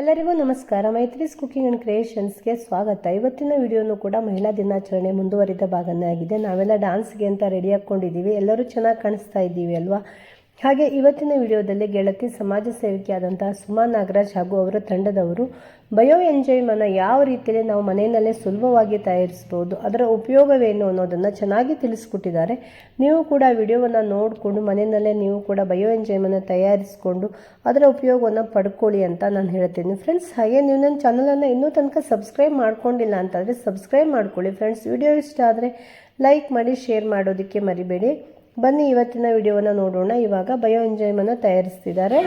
ಎಲ್ಲರಿಗೂ ನಮಸ್ಕಾರ. ಮೈತ್ರಿಸ್ cooking and ಕ್ರಿಯೇಷನ್ಸ್ಗೆ ಸ್ವಾಗತ. ಇವತ್ತಿನ ವಿಡಿಯೋನು ಕೂಡ ಮಹಿಳಾ ದಿನಾಚರಣೆ ಮುಂದುವರಿದ ಭಾಗನೇ ಆಗಿದೆ. ನಾವೆಲ್ಲ ಡಾನ್ಸ್ಗೆ ಅಂತ ರೆಡಿ ಹಾಕ್ಕೊಂಡಿದ್ದೀವಿ ಎಲ್ಲರೂ ಚೆನ್ನಾಗಿ ಕಾಣಿಸ್ತಾ ಇದ್ದೀವಿ ಅಲ್ವಾ? ಹಾಗೆ ಇವತ್ತಿನ ವಿಡಿಯೋದಲ್ಲಿ ಗೆಳತಿ ಸಮಾಜ ಸೇವಕಿಯಾದಂತಹ ಸುಮಾ ನಾಗರಾಜ್ ಹಾಗೂ ಅವರ ತಂಡದವರು ಬಯೋ ಎಂಜೈಮನ್ನು ಯಾವ ರೀತಿಯಲ್ಲಿ ನಾವು ಮನೆಯಲ್ಲೇ ಸುಲಭವಾಗಿ ತಯಾರಿಸ್ಬೋದು, ಅದರ ಉಪಯೋಗವೇನು ಅನ್ನೋದನ್ನು ಚೆನ್ನಾಗಿ ತಿಳಿಸ್ಕೊಟ್ಟಿದ್ದಾರೆ. ನೀವು ಕೂಡ ವಿಡಿಯೋವನ್ನು ನೋಡಿಕೊಂಡು ಮನೆಯಲ್ಲೇ ನೀವು ಕೂಡ ಬಯೋ ಎಂಜಾಯ್ಮನ್ನು ತಯಾರಿಸಿಕೊಂಡು ಅದರ ಉಪಯೋಗವನ್ನು ಪಡ್ಕೊಳ್ಳಿ ಅಂತ ನಾನು ಹೇಳ್ತೀನಿ. ಫ್ರೆಂಡ್ಸ್, ಹಾಗೆ ನೀವು ನನ್ನ ಚಾನಲನ್ನು ಇನ್ನೂ ತನಕ ಸಬ್ಸ್ಕ್ರೈಬ್ ಮಾಡ್ಕೊಂಡಿಲ್ಲ ಅಂತಂದರೆ ಸಬ್ಸ್ಕ್ರೈಬ್ ಮಾಡ್ಕೊಳ್ಳಿ. ಫ್ರೆಂಡ್ಸ್, ವಿಡಿಯೋ ಇಷ್ಟ ಆದರೆ ಲೈಕ್ ಮಾಡಿ, ಶೇರ್ ಮಾಡೋದಕ್ಕೆ ಮರಿಬೇಡಿ. ಬನ್ನಿ ಇವತ್ತಿನ ವಿಡಿಯೋವನ್ನು ನೋಡೋಣ. ಇವಾಗ ಬಯೋ ಎಂಜಾಯ್ಮನ್ನು ತಯಾರಿಸ್ತಿದ್ದಾರೆ.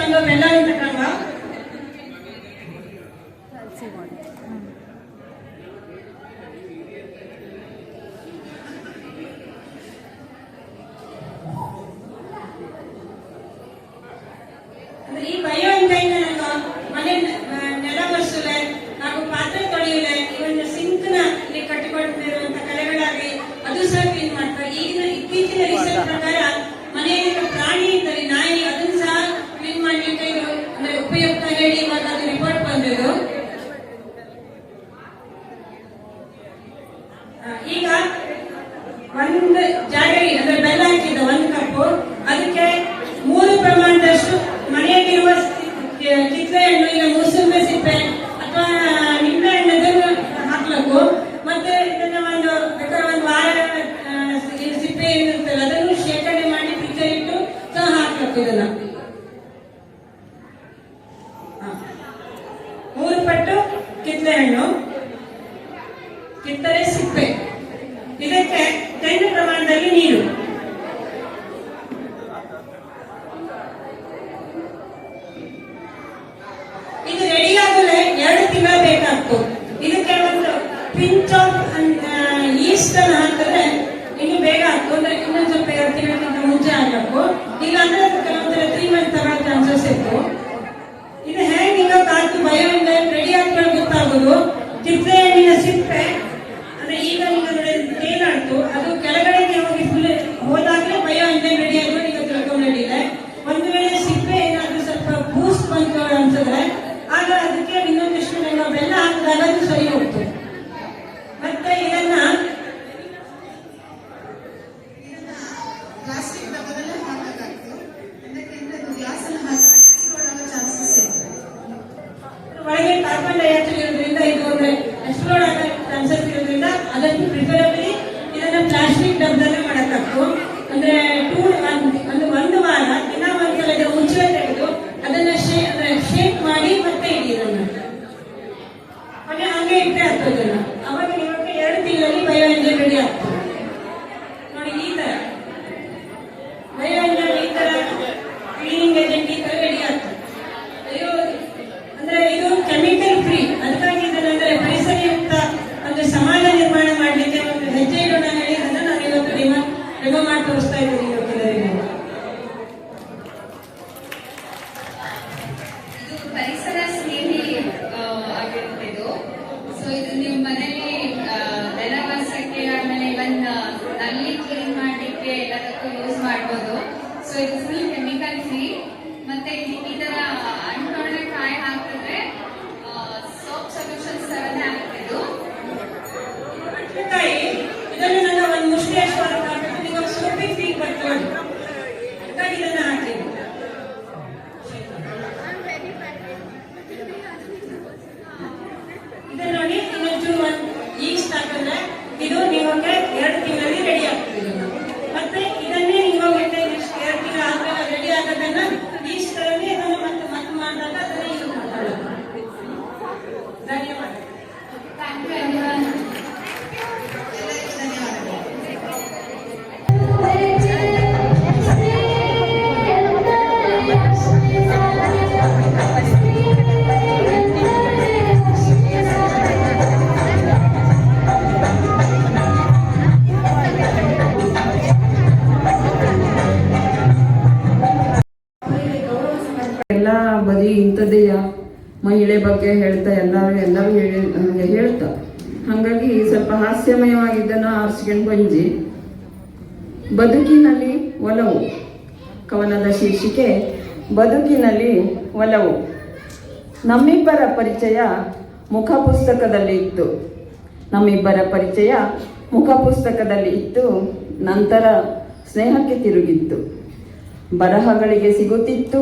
ಇದು ಬೆಲ್ಲ ಅಂತ ಈ ಬಯೋ ಎಂಜೈನ್ ಮನೆ ಆ, ನೆಲ ಒರೆಸಲೆ ಹಾಗೂ ಪಾತ್ರೆ ತೊಳೆಯಲೆ ಇವನ್ನ ಸಿಂಕ್ನ ಇಲ್ಲಿ ಕಟ್ಟಿಕೊಂಡಿರುವಂತ ಕಲೆಗಳಾಗಿ ಅದು ಸಹ ಕ್ಲೀನ್ ಮಾಡ್ತಾರೆ ಈಗಿನ ಇತ್ತೀಚಿನ ರಿಸರ್ಚ್ ಪ್ರಕಾರ ಮನೆಯಲ್ಲಿ ಪ್ರಾಣಿ ಇದ್ದರೆ ನಾಯಿ ಅದನ್ನು ಸಹ ಕ್ಲೀನ್ ಮಾಡ್ಲಿಕ್ಕೆ ಇದು ಅಂದ್ರೆ ಉಪಯುಕ್ತ ಹೇಳಿ ಇವಾಗ ಅದು ರಿಪೋರ್ಟ್ ಬಂದಿದ್ದು ಆ, ಈಗ ಒಂದು ಜಾಗರಿ, ಅಂದ್ರೆ ಬೆಲ್ಲ ಹಾಕಿದ ಒಂದು ಕಪ್ಪು. ಅದಕ್ಕೆ ಮೂರು ಪ್ರಮಾಣದಷ್ಟು ಮನೆಯಲ್ಲಿರುವ ಕಿತ್ತಳೆ ಹಣ್ಣು ಈಗ ಮೂಸಂಬೆ ಸಿಪ್ಪೆ ಅಥವಾ ನಿಂಬೆ ಹಣ್ಣು ಹಾಕ್ಬೇಕು ಮತ್ತೆ ಇದನ್ನ ಒಂದು ಬೇಕಾದ್ರೆ ಒಂದು ವಾರ ಸಿಪ್ಪೆ ಏನಿರ್ತಲ್ಲ ಅದನ್ನು ಶೇಖರಣೆ ಮಾಡಿ ಫ್ರಿಜ್ ಇಟ್ಟು ಸಹ ಹಾಕ್ಬೇಕು ಇದನ್ನ. ಮೂರು ಪಟ್ಟು ಕಿತ್ತಳೆ ಹಣ್ಣು ಸಿಪ್ಪೆ. ಇದಕ್ಕೆ ಕೈನ ಪ್ರಮಾಣದಲ್ಲಿ ನೀರು ಇದು ರೆಡಿ ಆಗಲು ಎರಡು ತಿಂಗಳು ಬೇಕಾಗ್ತು ಇದಕ್ಕೆ ಒಂದು ಪಿಂಚ್ ಆಫ್ ಈಸ್ಟ್ ಅನ್ನು ಹಾಕಿದ್ರೆ ಇನ್ನು ಬೇಗ ಆಗ್ತು ಅಂದ್ರೆ ಇನ್ನೊಂದು ಸ್ವಲ್ಪ ಎರಡು ತಿಂಗಳಿಗಿಂತ ಮುಂಚೆ ಆಗಬೇಕು ಈಗ ಅಂದ್ರೆ ಕೆಲವೊಂದು ತ್ರೀ ಮಂತ್ ತಗೊಳ್ಳೋ ಚಾನ್ಸಸ್ ಇತ್ತು ಇದು ಹೆಂಗ್ ಈಗ ಕಾತು ಭಯ ರೆಡಿ ಆಗ್ಕೊಂಡು ಗೊತ್ತಾಗೋದು ಕಿತ್ತಳೆ ಹಣ್ಣಿನ ಸಿಪ್ಪೆ ಅಂದ್ರೆ ಈಗ ನೀವು ತೇಲಾಡ್ತು ಅದು ಕೆಳಗಡೆಗೆ ಹೋಗಿ ಫುಲ್ ಹೋದಾಗಲೇ ಭಯ ಅಂತ ರೆಡಿ ಆಗೋದು ಈಗ ತಿಳ್ಕೊಂಡು ನಡೀಲೆ ಒಂದು ವೇಳೆ ಸಿಪ್ಪೆ ಏನಾದ್ರೂ ಸ್ವಲ್ಪ ಬೂಸ್ಟ್ ಬಂತು ಅನ್ಸಿದ್ರೆ ಆಗ ಅದಕ್ಕೆ ಇನ್ನೊಂದಿಷ್ಟು ನಾವು ಬೆಲ್ಲ ಹಾಕಿದಾಗ ಅದು ಸರಿ ಹೋಗ್ತು ಮತ್ತೆ ಇದನ್ನ ಪ್ಲಾಸ್ಟಿಕ್ ಡಬ್ಬದಲ್ಲೇ ಹಾಕಕ್ಕಾಗ್ತು ಅದಕ್ಕಿಂತ ಗ್ಲಾಸ್ ಅಲ್ಲಿ ಹಾಕಿ ಚಾನ್ಸಸ್ ಇತ್ತು ಒಳಗೆ ಕಾರ್ಬನ್ ಡೈಆಕ್ಸೈಡ್ ಇರೋದ್ರಿಂದ ಇದು ಅಂದ್ರೆ ಎಕ್ಸ್ಪ್ಲೋರ್ ಆಗೋ ಚಾನ್ಸಸ್ ಇರೋದ್ರಿಂದ ಅದನ್ನು ಪ್ರಿಫರಬಲಿ ಇದನ್ನ ಪ್ಲಾಸ್ಟಿಕ್ ಡಬ್ಬದಲ್ಲೇ ಮಾಡಕ್ಕಾಗ್ತು ಅಂದ್ರೆ ಟೂ ಡೆಮೋ ಮಾಡಿ ತೋರಿಸ್ತಾ ಇದ್ದೀನಿ ಬಗ್ಗೆ ಹೇಳ್ತಾ ಎಲ್ಲರೂ ಎಲ್ಲರೂ ಹೇಳಿ ಹೇಳ್ತಾ. ಹಾಗಾಗಿ ಸ್ವಲ್ಪ ಹಾಸ್ಯಮಯವಾಗಿದ್ದನ್ನು ಆರಿಸ್ಕೊಂಡು ಬಂಜಿ ಬದುಕಿನಲ್ಲಿ ಒಲವು. ಕವನದ ಶೀರ್ಷಿಕೆ, ಬದುಕಿನಲ್ಲಿ ಒಲವು. ನಮ್ಮಿಬ್ಬರ ಪರಿಚಯ ಮುಖ ಪುಸ್ತಕದಲ್ಲಿ ಇತ್ತು. ನಮ್ಮಿಬ್ಬರ ಪರಿಚಯ ಮುಖ ಪುಸ್ತಕದಲ್ಲಿ ಇತ್ತು. ನಂತರ ಸ್ನೇಹಕ್ಕೆ ತಿರುಗಿತ್ತು. ಬರಹಗಳಿಗೆ ಸಿಗುತ್ತಿತ್ತು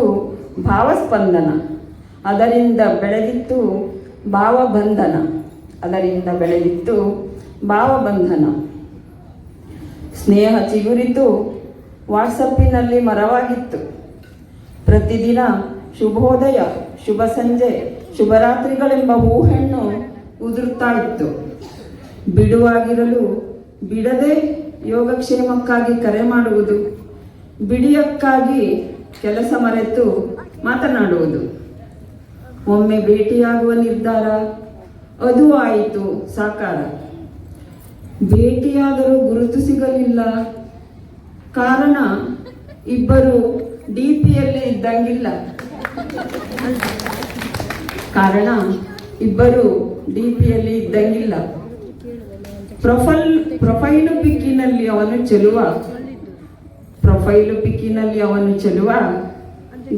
ಭಾವಸ್ಪಂದನ. ಅದರಿಂದ ಬೆಳೆದಿತ್ತು ಭಾವಬಂಧನ. ಅದರಿಂದ ಬೆಳೆದಿತ್ತು ಭಾವಬಂಧನ. ಸ್ನೇಹ ಚಿಗುರಿತು, ವಾಟ್ಸಪ್ಪಿನಲ್ಲಿ ಮರವಾಗಿತ್ತು. ಪ್ರತಿದಿನ ಶುಭೋದಯ, ಶುಭ ಸಂಜೆ, ಶುಭರಾತ್ರಿಗಳೆಂಬ ಹೂಹೆಣ್ಣು ಉದುರುತ್ತಾ ಇತ್ತು. ಬಿಡುವಾಗಿರಲು ಬಿಡದೆ ಯೋಗಕ್ಷೇಮಕ್ಕಾಗಿ ಕರೆ ಮಾಡುವುದು, ಬಿಡಿಯಕ್ಕಾಗಿ ಕೆಲಸ ಮರೆತು ಮಾತನಾಡುವುದು. ಒಮ್ಮೆ ಭೇಟಿಯಾಗುವ ನಿರ್ಧಾರ? ಅದು ಆಯಿತು, ಸಾಕಾರ. ಭೇಟಿಯಾದರೂ ಗುರುತು ಸಿಗಲಿಲ್ಲ. ಕಾರಣ, ಇಬ್ಬರು ಡಿ ಪಿಯಲ್ಲಿ ಇದ್ದಂಗಿಲ್ಲ. ಕಾರಣ, ಇಬ್ಬರು ಡಿ ಪಿಯಲ್ಲಿ ಇದ್ದಂಗಿಲ್ಲ. ಪ್ರೊಫೈಲ್, ಪ್ರೊಫೈಲು ಪಿಕ್ಕಿನಲ್ಲಿ ಅವನು ಚೆಲುವ. ಪ್ರೊಫೈಲು ಪಿಕ್ಕಿನಲ್ಲಿ ಅವನು ಚೆಲುವ.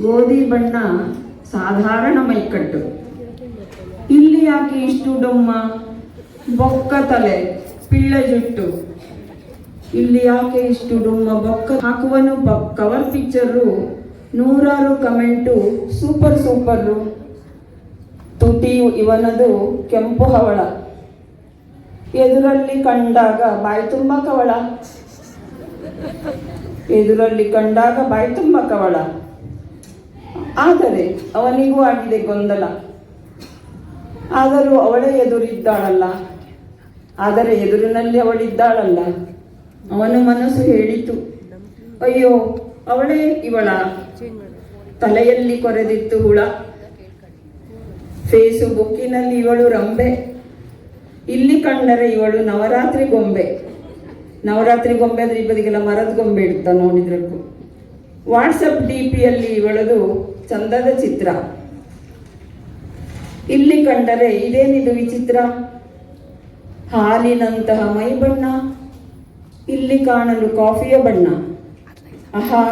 ಗೋಧಿ ಬಣ್ಣ ಸಾಧಾರಣ ಮೈಕಟ್ಟು ಇಲ್ಲಿ ಯಾಕೆ ಇಷ್ಟು ಡೊಮ್ಮ? ಬೊಕ್ಕ ತಲೆ ಪಿಳ್ಳ ಜುಟ್ಟು ಇಲ್ಲಿ ಯಾಕೆ ಇಷ್ಟು ಡೊಮ್ಮ? ಬೊಕ್ಕ ಹಾಕುವನು ಕವರ್ ಪಿಕ್ಚರು, ನೂರಾರು ಕಮೆಂಟು, ಸೂಪರ್ ಸೂಪರು. ತುಟಿ ಇವನದು ಕೆಂಪು ಹವಳ. ಎದುರಲ್ಲಿ ಕಂಡಾಗ ಬಾಯಿ ತುಂಬ ಕವಳ. ಎದುರಲ್ಲಿ ಕಂಡಾಗ ಬಾಯಿ ತುಂಬ ಕವಳ. ಆದರೆ ಅವನಿಗೂ ಆಗಿದೆ ಗೊಂದಲ. ಆದರೂ ಅವಳೇ ಎದುರಿದ್ದಾಳಲ್ಲ. ಆದರೆ ಎದುರಿನಲ್ಲಿ ಅವಳಿದ್ದಾಳಲ್ಲ. ಅವನ ಮನಸ್ಸು ಹೇಳಿತು. ಅಯ್ಯೋ, ಅವಳೇ ಇವಳ. ತಲೆಯಲ್ಲಿ ಕೊರೆದಿತ್ತು ಹುಳ. ಫೇಸುಬುಕ್ಕಿನಲ್ಲಿ ಇವಳು ರಂಬೆ. ಇಲ್ಲಿ ಕಂಡರೆ ಇವಳು ನವರಾತ್ರಿ ಗೊಂಬೆ. ನವರಾತ್ರಿ ಗೊಂಬೆ ಅಂದ್ರೆ ಈ ಬದಿಗೆಲ್ಲ ಮರದ ಗೊಂಬೆ ಇಡ್ತಾ ನೋಡಿದ್ರಕ್ಕೂ. ವಾಟ್ಸಪ್ ಡಿ ಪಿಯಲ್ಲಿ ಇವಳದು ಚಂದದ ಚಿತ್ರ. ಇಲ್ಲಿ ಕಂಡರೆ ಇದೇನಿದು ವಿಚಿತ್ರ? ಹಾಲಿನಂತಹ ಮೈ ಬಣ್ಣ ಇಲ್ಲಿ ಕಾಣಲು ಕಾಫಿಯ ಬಣ್ಣ. ಅಹಾ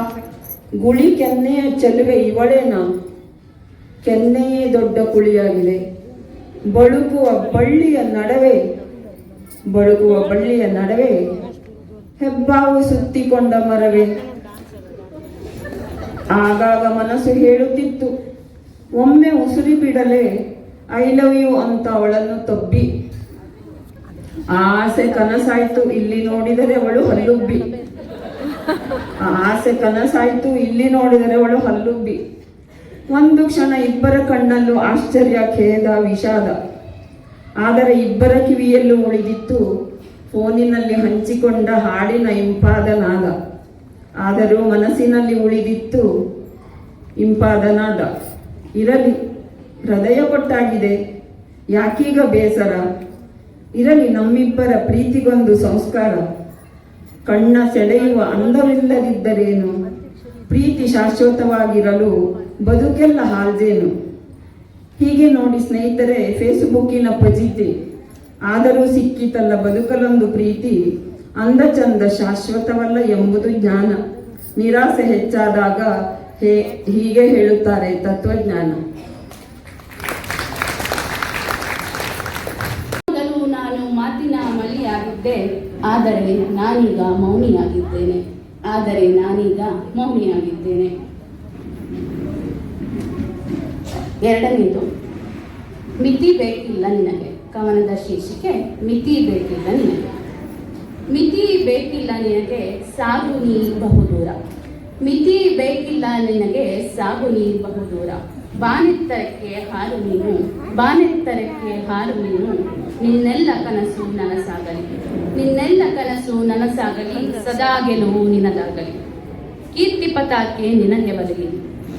ಗುಳಿ ಕೆನ್ನೆಯ ಚೆಲುವೆ ಇವಳೇನ? ಕೆನ್ನೆಯೇ ದೊಡ್ಡ ಕುಳಿಯಾಗಿದೆ. ಬಳುಕುವ ಬಳ್ಳಿಯ ನಡುವೆ, ಬಳುಕುವ ಬಳ್ಳಿಯ ನಡುವೆ ಹೆಬ್ಬಾವು ಸುತ್ತಿಕೊಂಡ ಮರವೇ. ಆಗಾಗ ಮನಸ್ಸು ಹೇಳುತ್ತಿತ್ತು, ಒಮ್ಮೆ ಉಸಿರಿ ಬಿಡಲೆ ಐ ಲವ್ ಯು ಅಂತ ಅವಳನ್ನು ತಬ್ಬಿ. ಆಸೆ ಕನಸಾಯ್ತು, ಇಲ್ಲಿ ನೋಡಿದರೆ ಅವಳು ಹಲ್ಲುಬ್ಬಿ. ಆಸೆ ಕನಸಾಯ್ತು, ಇಲ್ಲಿ ನೋಡಿದರೆ ಅವಳು ಹಲ್ಲುಬ್ಬಿ. ಒಂದು ಕ್ಷಣ ಇಬ್ಬರ ಕಣ್ಣಲ್ಲೂ ಆಶ್ಚರ್ಯ, ಖೇದ, ವಿಷಾದ. ಆದರೆ ಇಬ್ಬರ ಕಿವಿಯಲ್ಲೂ ಉಳಿದಿತ್ತು, ಫೋನಿನಲ್ಲಿ ಹಂಚಿಕೊಂಡ ಹಾಡಿನ ಇಂಪಾದ ನಾದ. ಆದರೂ ಮನಸ್ಸಿನಲ್ಲಿ ಉಳಿದಿತ್ತು. ಇಂಪಾದ ನಾದ. ಇರಲಿ, ಹೃದಯ ಕೊಟ್ಟಾಗಿದೆ. ಯಾಕೀಗ ಬೇಸರ? ಇರಲಿ, ನಮ್ಮಿಬ್ಬರ ಪ್ರೀತಿಗೊಂದು ಸಂಸ್ಕಾರ. ಕಣ್ಣ ಸೆಳೆಯುವ ಅಂದವಿಲ್ಲದಿದ್ದರೇನು? ಪ್ರೀತಿ ಶಾಶ್ವತವಾಗಿರಲು ಬದುಕೆಲ್ಲ ಹಾಲ್ದೇನು? ಹೀಗೆ ನೋಡಿ ಸ್ನೇಹಿತರೆ ಫೇಸ್ಬುಕ್ಕಿನ ಪ್ರಜೀತಿ ಆದರೂ ಸಿಕ್ಕಿತಲ್ಲ ಬದುಕಲೊಂದು ಪ್ರೀತಿ. ಅಂದ ಚಂದ ಶಾಶ್ವತವಲ್ಲ ಎಂಬುದು ಜ್ಞಾನ. ನಿರಾಸೆ ಹೆಚ್ಚಾದಾಗ ಹೇ, ಹೀಗೆ ಹೇಳುತ್ತಾರೆ ತತ್ವಜ್ಞಾನ. ನಾನು ಮಾತಿನ ಮಲ್ಲಿಯಾಗಿದ್ದೆ, ಆದರೆ ನಾನೀಗ ಮೌನಿಯಾಗಿದ್ದೇನೆ. ಆದರೆ ನಾನೀಗ ಮೌನಿಯಾಗಿದ್ದೇನೆ. ಎರಡನೇದು, ಮಿತಿ ಬೇಕಿಲ್ಲ ನಿನಗೆ. ಕವನದ ಶೀರ್ಷಿಕೆ, ಮಿತಿ ಬೇಕಿಲ್ಲ ನಿನಗೆ. ಮಿತಿ ಬೇಕಿಲ್ಲ ನಿನಗೆ ಸಾಗು ನೀ ಬಹುದೂರ ಮಿತಿ ಬೇಕಿಲ್ಲ ನಿನಗೆ ಸಾಗು ನೀ ಬಹುದೂರ ಬಾನೆತ್ತರಕ್ಕೆ ಹಾರು ನೀನು, ಬಾನೆತ್ತರಕ್ಕೆ ಹಾರು ನೀನು, ನಿನ್ನೆಲ್ಲ ಕನಸು ನನಸಾಗಲಿ. ನಿನ್ನೆಲ್ಲ ಕನಸು ನನಸಾಗಲಿ, ಸದಾ ಗೆಲುವು ನಿನದಾಗಲಿ. ಕೀರ್ತಿ ಪತಾಕೆ ನಿನಗೆ ಬರಲಿ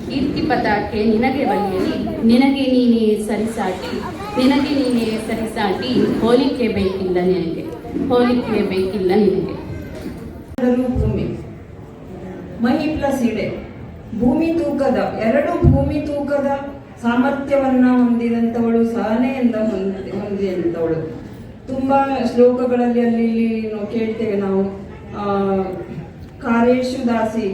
ಕೀರ್ತಿ ಪತಾಕೆ ನಿನಗೆ ಬಲಿಯಲಿ. ನಿನಗೆ ನೀನೇ ಸರಿಸಾಟಿ. ನಿನಗೆ ನೀನೇ ಸರಿಸಾಟಿ. ಹೋಲಿಕೆ ಬೇಕಿಲ್ಲ ನಿನಗೆ. ಹೋಲಿಕೆ ಬೇಕಿಲ್ಲ ನಿಮಗೆ. ಭೂಮಿ. ಮಹಿ ಪ್ಲಸ್ ಇಡೆ ಭೂಮಿ ತೂಕದ ಎರಡು ಭೂಮಿ ತೂಕದ ಸಾಮರ್ಥ್ಯವನ್ನ ಹೊಂದಿದಂಥವಳು ಸಹನೆಯಿಂದ ಹೊಂದಿ ಹೊಂದಿದಂಥವಳು. ತುಂಬ ಶ್ಲೋಕಗಳಲ್ಲಿ ಅಲ್ಲಿ ಇಲ್ಲಿ ಕೇಳ್ತೇವೆ ನಾವು ಆ, ಕಾರ್ಯೇಶು ದಾಸಿ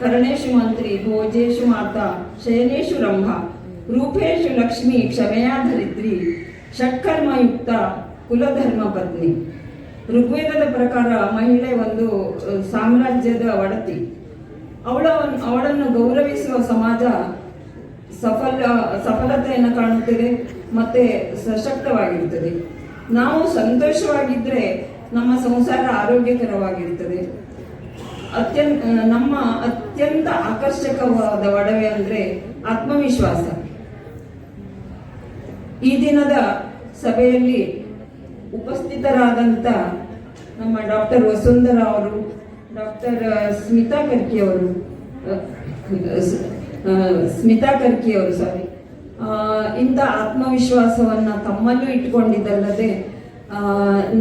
ಕರಣೇಶು ಮಂತ್ರಿ ಭೋಜೇಶು ಮಾತಾ ಶಯನೇಶು ರಂಭ ರೂಪೇಶು ಲಕ್ಷ್ಮಿ ಕ್ಷಮೆಯಾ ಧರಿತ್ರಿ ಷಟ್ಕರ್ಮಯುಕ್ತ ಕುಲಧರ್ಮ ಪತ್ನಿ ಋಗ್ವೇದದ ಪ್ರಕಾರ ಮಹಿಳೆ ಒಂದು ಸಾಮ್ರಾಜ್ಯದ ಒಡತಿ. ಅವಳ, ಅವಳನ್ನು ಗೌರವಿಸುವ ಸಮಾಜ ಸಫಲ, ಸಫಲತೆಯನ್ನು ಕಾಣುತ್ತದೆ ಮತ್ತೆ ಸಶಕ್ತವಾಗಿರುತ್ತದೆ. ನಾವು ಸಂತೋಷವಾಗಿದ್ದರೆ ನಮ್ಮ ಸಂಸಾರ ಆರೋಗ್ಯಕರವಾಗಿರುತ್ತದೆ. ಅತ್ಯಂತ, ನಮ್ಮ ಅತ್ಯಂತ ಆಕರ್ಷಕವಾದ ಒಡವೆ ಅಂದ್ರೆ ಆತ್ಮವಿಶ್ವಾಸ. ಈ ದಿನದ ಸಭೆಯಲ್ಲಿ ಉಪಸ್ಥಿತರಾದಂಥ ನಮ್ಮ ಡಾಕ್ಟರ್ ವಸುಂಧರ ಅವರು, ಡಾಕ್ಟರ್ ಸ್ಮಿತಾ ಕರ್ಕಿ ಅವರು ಸ್ಮಿತಾ ಕರ್ಕಿ ಅವರು ಸಾರಿ ಇಂಥ ಆತ್ಮವಿಶ್ವಾಸವನ್ನ ತಮ್ಮಲ್ಲೂ ಇಟ್ಕೊಂಡಿದ್ದಲ್ಲದೆ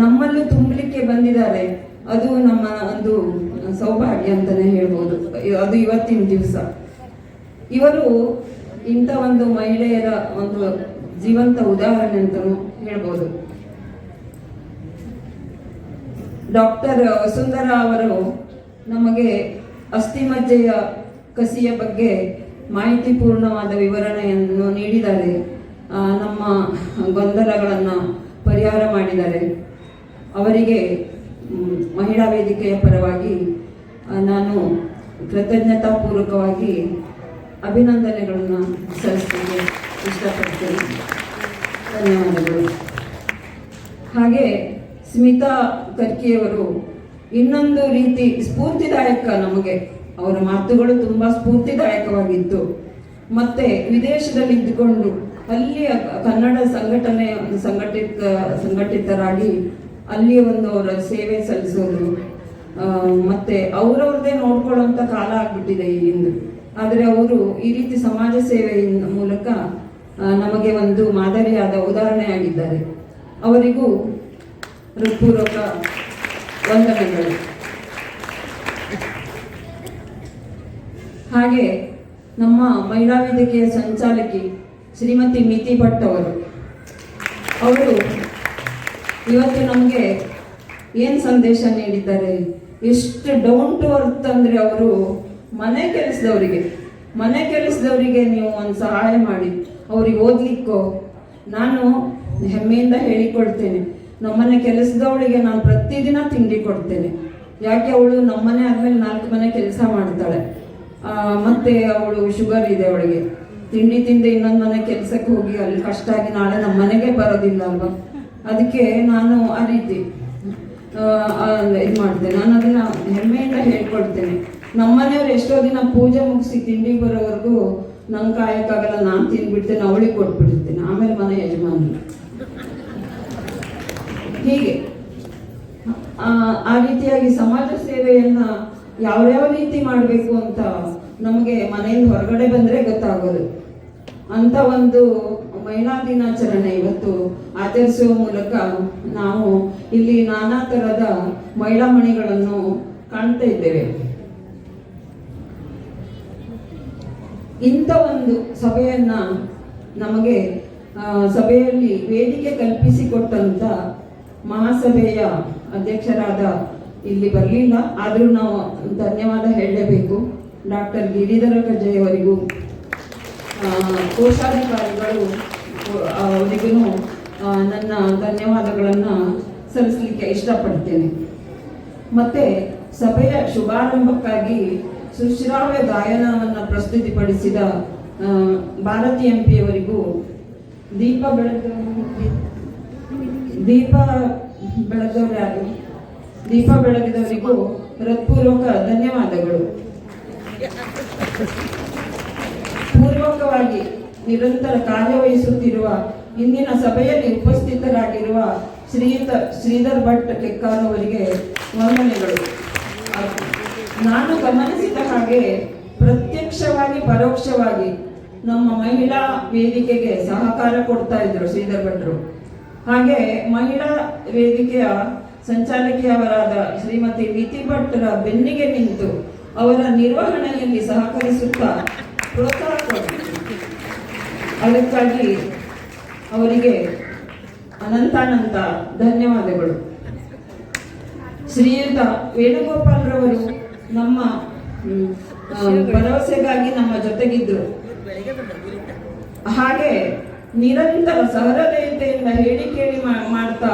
ನಮ್ಮಲ್ಲೂ ತುಂಬಲಿಕ್ಕೆ ಬಂದಿದ್ದಾರೆ. ಅದು ನಮ್ಮ ಒಂದು ಸೌಭಾಗ್ಯ ಅಂತಾನೆ ಹೇಳ್ಬೋದು. ಅದು ಇವತ್ತಿನ ದಿವಸ. ಇವರು ಇಂಥ ಒಂದು ಮಹಿಳೆಯರ ಒಂದು ಜೀವಂತ ಉದಾಹರಣೆ ಅಂತಲೂ ಹೇಳ್ಬೋದು. ಡಾಕ್ಟರ್ ವಸುಂಧರ ಅವರು ನಮಗೆ ಅಸ್ಥಿಮಜ್ಜೆಯ ಕಸಿಯ ಬಗ್ಗೆ ಮಾಹಿತಿಪೂರ್ಣವಾದ ವಿವರಣೆಯನ್ನು ನೀಡಿದ್ದಾರೆ. ನಮ್ಮ ಗೊಂದಲಗಳನ್ನು ಪರಿಹಾರ ಮಾಡಿದ್ದಾರೆ. ಅವರಿಗೆ ಮಹಿಳಾ ವೇದಿಕೆಯ ಪರವಾಗಿ ನಾನು ಕೃತಜ್ಞತಾಪೂರ್ವಕವಾಗಿ ಅಭಿನಂದನೆಗಳನ್ನು ಸಲ್ಲಿಸಲಿಕ್ಕೆ ಇಷ್ಟಪಡ್ತೇನೆ. ಧನ್ಯವಾದಗಳು. ಹಾಗೆ ಸ್ಮಿತಾ ಕರ್ಕಿಯವರು ಇನ್ನೊಂದು ರೀತಿ ಸ್ಫೂರ್ತಿದಾಯಕ ನಮಗೆ. ಅವರ ಮಾತುಗಳು ತುಂಬಾ ಸ್ಫೂರ್ತಿದಾಯಕವಾಗಿತ್ತು. ಮತ್ತೆ ವಿದೇಶದಲ್ಲಿ ಇದ್ದುಕೊಂಡು ಅಲ್ಲಿಯ ಕನ್ನಡ ಸಂಘಟನೆ, ಸಂಘಟಿತ, ಸಂಘಟಿತರಾಗಿ ಅಲ್ಲಿ ಒಂದು ಅವರ ಸೇವೆ ಸಲ್ಲಿಸೋದು. ಮತ್ತೆ ಅವರವ್ರದೇ ನೋಡ್ಕೊಳ್ಳುವಂತ ಕಾಲ ಆಗ್ಬಿಟ್ಟಿದೆ ಇಂದು ಆದರೆ ಅವರು ಈ ರೀತಿ ಸಮಾಜ ಸೇವೆಯ ಮೂಲಕ ನಮಗೆ ಒಂದು ಮಾದರಿಯಾದ ಉದಾಹರಣೆಯಾಗಿದ್ದಾರೆ. ಅವರಿಗೂ ಹೃತ್ಪೂರ್ವಕ ವಂದನೆಗಳು. ಹಾಗೆ ನಮ್ಮ ಮಹಿಳಾ ವೇದಿಕೆಯ ಸಂಚಾಲಕಿ ಶ್ರೀಮತಿ ಮಿತಿ ಭಟ್ ಅವರು. ಅವರು ಇವತ್ತು ನಮಗೆ ಏನು ಸಂದೇಶ ನೀಡಿದ್ದಾರೆ? ಎಷ್ಟು ಡೌನ್ ಟು ಅರ್ತ್ ಅಂದರೆ ಅವರು ಮನೆ ಕೆಲಸದವರಿಗೆ. ಮನೆ ಕೆಲಸದವರಿಗೆ ನೀವು ಒಂದು ಸಹಾಯ ಮಾಡಿ. ಅವ್ರಿಗೆ ಓದ್ಲಿಕ್ಕೋ. ನಾನು ಹೆಮ್ಮೆಯಿಂದ ಹೇಳಿಕೊಡ್ತೇನೆ ನಮ್ಮನೆ ಕೆಲಸದವಳಿಗೆ ನಾನು ಪ್ರತಿದಿನ ತಿಂಡಿ ಕೊಡ್ತೇನೆ. ಯಾಕೆ ಅವಳು ನಮ್ಮನೆ ಆದ್ಮೇಲೆ ನಾಲ್ಕು ಮನೆ ಕೆಲಸ ಮಾಡ್ತಾಳೆ. ಮತ್ತೆ ಅವಳು ಶುಗರ್ ಇದೆ ಅವಳಿಗೆ. ತಿಂಡಿ ತಿಂದೆ ಇನ್ನೊಂದು ಮನೆ ಕೆಲಸಕ್ಕೆ ಹೋಗಿ ಅಲ್ಲಿ ಕಷ್ಟ ಆಗಿ ನಾಳೆ ನಮ್ಮ ಮನೆಗೆ ಬರೋದಿಲ್ಲ ಅಲ್ವಾ? ಅದಕ್ಕೆ ನಾನು ಆ ರೀತಿ ಇದು ಮಾಡ್ತೇನೆ. ನಾನು ಅದನ್ನ ಹೆಮ್ಮೆಯಿಂದ ಹೇಳ್ಕೊಡ್ತೇನೆ. ನಮ್ಮನೆಯವ್ರು ಎಷ್ಟೋ ದಿನ ಪೂಜೆ ಮುಗಿಸಿ ತಿಂಡಿ ಬರೋವರೆಗೂ ನಂಗೆ ಕಾಯಕ್ಕಾಗಲ್ಲ, ನಾನು ತಿಂದ್ಬಿಡ್ತೇನೆ, ಅವಳಿಗೆ ಕೊಟ್ಬಿಡ್ತೇನೆ. ಆಮೇಲೆ ಮನೆ ಯಜಮಾನಿ ಹೀಗೆ. ಆ, ರೀತಿಯಾಗಿ ಸಮಾಜ ಸೇವೆಯನ್ನ ಯಾವ್ಯಾವ ರೀತಿ ಮಾಡಬೇಕು ಅಂತ ನಮಗೆ ಮನೆಯಿಂದ ಹೊರಗಡೆ ಬಂದ್ರೆ ಗೊತ್ತಾಗೋದು. ಅಂತ ಒಂದು ಮಹಿಳಾ ದಿನಾಚರಣೆ ಇವತ್ತು ಆಚರಿಸುವ ಮೂಲಕ ನಾವು ಇಲ್ಲಿ ನಾನಾ ತರದ ಮಹಿಳಾ ಮಣಿಗಳನ್ನು ಕಾಣ್ತಾ ಇದ್ದೇವೆ. ಇಂಥ ಒಂದು ಸಭೆಯನ್ನ ನಮಗೆ ಸಭೆಯಲ್ಲಿ ವೇದಿಕೆ ಕಲ್ಪಿಸಿಕೊಟ್ಟಂತ ಮಹಾಸಭೆಯ ಅಧ್ಯಕ್ಷರಾದ ಇಲ್ಲಿ ಬರಲಿಲ್ಲ. ಆದರೂ ನಾವು ಧನ್ಯವಾದ ಹೇಳಲೇಬೇಕು ಡಾಕ್ಟರ್ ಗಿರಿಧರ ಕಜ್ಜೆ ಅವರಿಗೂ ಕೋಶಾಧಿಕಾರಿಗಳು ಅವರಿಗೂ ನನ್ನ ಧನ್ಯವಾದಗಳನ್ನು ಸಲ್ಲಿಸಲಿಕ್ಕೆ ಇಷ್ಟಪಡ್ತೇನೆ. ಮತ್ತೆ ಸಭೆಯ ಶುಭಾರಂಭಕ್ಕಾಗಿ ಸುಶ್ರಾವ್ಯ ಗಾಯನವನ್ನು ಪ್ರಸ್ತುತಿಪಡಿಸಿದ ಭಾರತಿ ಎಂ ಅವರಿಗೂ ದೀಪ ಬೆಳಗ ದೀಪ ಬೆಳಗದವ್ರು ಯಾರು ದೀಪ ಬೆಳಗಿದವರಿಗೂ ಹೃತ್ಪೂರ್ವಕ ಧನ್ಯವಾದಗಳು. ಪೂರ್ವಕವಾಗಿ ನಿರಂತರ ಕಾರ್ಯವಹಿಸುತ್ತಿರುವ ಇಂದಿನ ಸಭೆಯಲ್ಲಿ ಉಪಸ್ಥಿತರಾಗಿರುವ ಶ್ರೀಯುತ ಶ್ರೀಧರ್ ಭಟ್ ಕೆಕ್ಕಾರ್ ಅವರಿಗೆ ವಂದನೆಗಳು. ನಾನು ಗಮನಿಸಿದ ಹಾಗೆ ಪ್ರತ್ಯಕ್ಷವಾಗಿ, ಪರೋಕ್ಷವಾಗಿ ನಮ್ಮ ಮಹಿಳಾ ವೇದಿಕೆಗೆ ಸಹಕಾರ ಕೊಡ್ತಾ ಇದ್ರು ಶ್ರೀಧರ್ ಭಟ್ರು. ಹಾಗೆ ಮಹಿಳಾ ವೇದಿಕೆಯ ಸಂಚಾಲಕಿಯವರಾದ ಶ್ರೀಮತಿ ವಿತಿ ಭಟ್ರ ಬೆನ್ನಿಗೆ ನಿಂತು ಅವರ ನಿರ್ವಹಣೆಯಲ್ಲಿ ಸಹಕರಿಸುತ್ತಾ ಪ್ರೋತ್ಸಾಹ ಅದಕ್ಕಾಗಿ ಅವರಿಗೆ ಅನಂತಾನಂತ ಧನ್ಯವಾದಗಳು. ಶ್ರೀಯುತ ವೇಣುಗೋಪಾಲ್ ರವರು ನಮ್ಮ ಭರವಸೆಗಾಗಿ ನಮ್ಮ ಜೊತೆಗಿದ್ದರು. ಹಾಗೆ ನಿರಂತರ ಸಹೃದಯತೆಯಿಂದ ಹೇಳಿ ಕೇಳಿ ಮಾಡ್ತಾ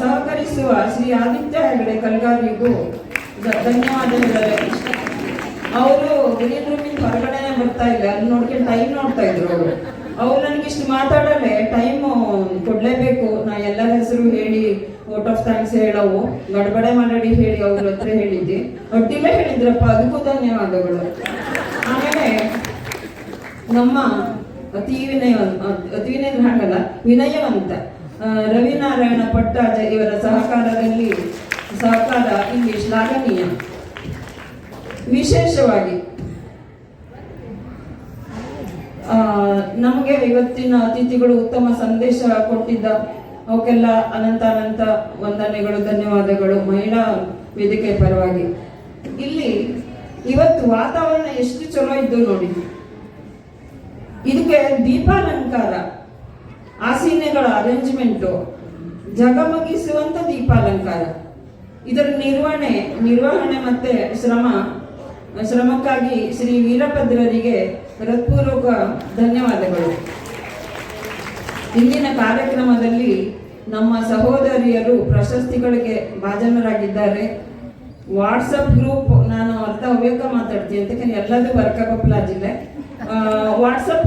ಸಹಕರಿಸುವ ಶ್ರೀ ಆದಿತ್ಯ ಹೆಗಡೆ ಕಲ್ಗಾರಿಗೂ ಧನ್ಯವಾದ ಧನ್ಯವಾದಗಳು. ಅವರು ಗ್ರೀನ್ ರೂಮಿಂದ ಹೊರಗಡೆ ಬರ್ತಾ ಇಲ್ಲ. ಅಲ್ಲಿ ನೋಡ್ಕೊಂಡು ಟೈಮ್ ನೋಡ್ತಾ ಇದ್ರು ಅವರು. ಅವ್ರು ನನಗೆ ಇಷ್ಟು ಮಾತಾಡಲೆ ಟೈಮ್ ಕೊಡ್ಲೇಬೇಕು. ನಾ ಎಲ್ಲರ ಹೆಸರು ಹೇಳಿ ವೋಟ್ ಆಫ್ ಥ್ಯಾಂಕ್ಸ್ ಹೇಳವು. ಗಡಬಡೆ ಮಾಡಿ ಹೇಳಿ ಅವ್ರ ಹತ್ರ ಹೇಳಿದ್ದೆ. ಒಟ್ಟಿಗೆ ಹೇಳಿದ್ರಪ್ಪ. ಅದಕ್ಕೂ ಧನ್ಯವಾದಗಳು. ಆಮೇಲೆ ನಮ್ಮ ಅತಿ ವಿನಯವಂತ. ಅತಿ ವಿನಯ ಹಾಗಲ್ಲ ವಿನಯವಂತ ರವಿನಾರಾಯಣ ಪಟ್ಟಾಜ ಇವರ ಸಹಕಾರದಲ್ಲಿ ಸಹಕಾರ ಇಲ್ಲಿ ಶ್ಲಾಘನೀಯ. ವಿಶೇಷವಾಗಿ ನಮಗೆ ಇವತ್ತಿನ ಅತಿಥಿಗಳು ಉತ್ತಮ ಸಂದೇಶ ಕೊಟ್ಟಿದ್ದ ಅವಕ್ಕೆಲ್ಲ ಅನಂತ ಅನಂತ ವಂದನೆಗಳು, ಧನ್ಯವಾದಗಳು. ಮಹಿಳಾ ವೇದಿಕೆ ಪರವಾಗಿ. ಇಲ್ಲಿ ಇವತ್ತು ವಾತಾವರಣ ಎಷ್ಟು ಚಲೋ ಇದ್ದು ನೋಡಿ. ದೀಪಾಲಂಕಾರ, ಆಸೀನೆಗಳ ಅರೇಂಜ್ಮೆಂಟು ಜಗಮಗಿಸುವಂತ ದೀಪಾಲಂಕಾರ. ಇದರ ನಿರ್ವಹಣೆ ನಿರ್ವಹಣೆ ಮತ್ತೆ ಶ್ರಮ, ಶ್ರಮಕ್ಕಾಗಿ ಶ್ರೀ ವೀರಭದ್ರರಿಗೆ ಹೃತ್ಪೂರ್ವಕ ಧನ್ಯವಾದಗಳು. ಇಂದಿನ ಕಾರ್ಯಕ್ರಮದಲ್ಲಿ ನಮ್ಮ ಸಹೋದರಿಯರು ಪ್ರಶಸ್ತಿಗಳಿಗೆ ಭಾಜನರಾಗಿದ್ದಾರೆ. ವಾಟ್ಸಪ್ ಗ್ರೂಪ್ ನಾನು ಅರ್ಥ ಹೋಗ್ಬೇಕಾ ಮಾತಾಡ್ತೀನಿ ಅಂತ ಎಲ್ಲದೂ ಬರ್ಕ ಜಿಲ್ಲೆ. ವಾಟ್ಸಪ್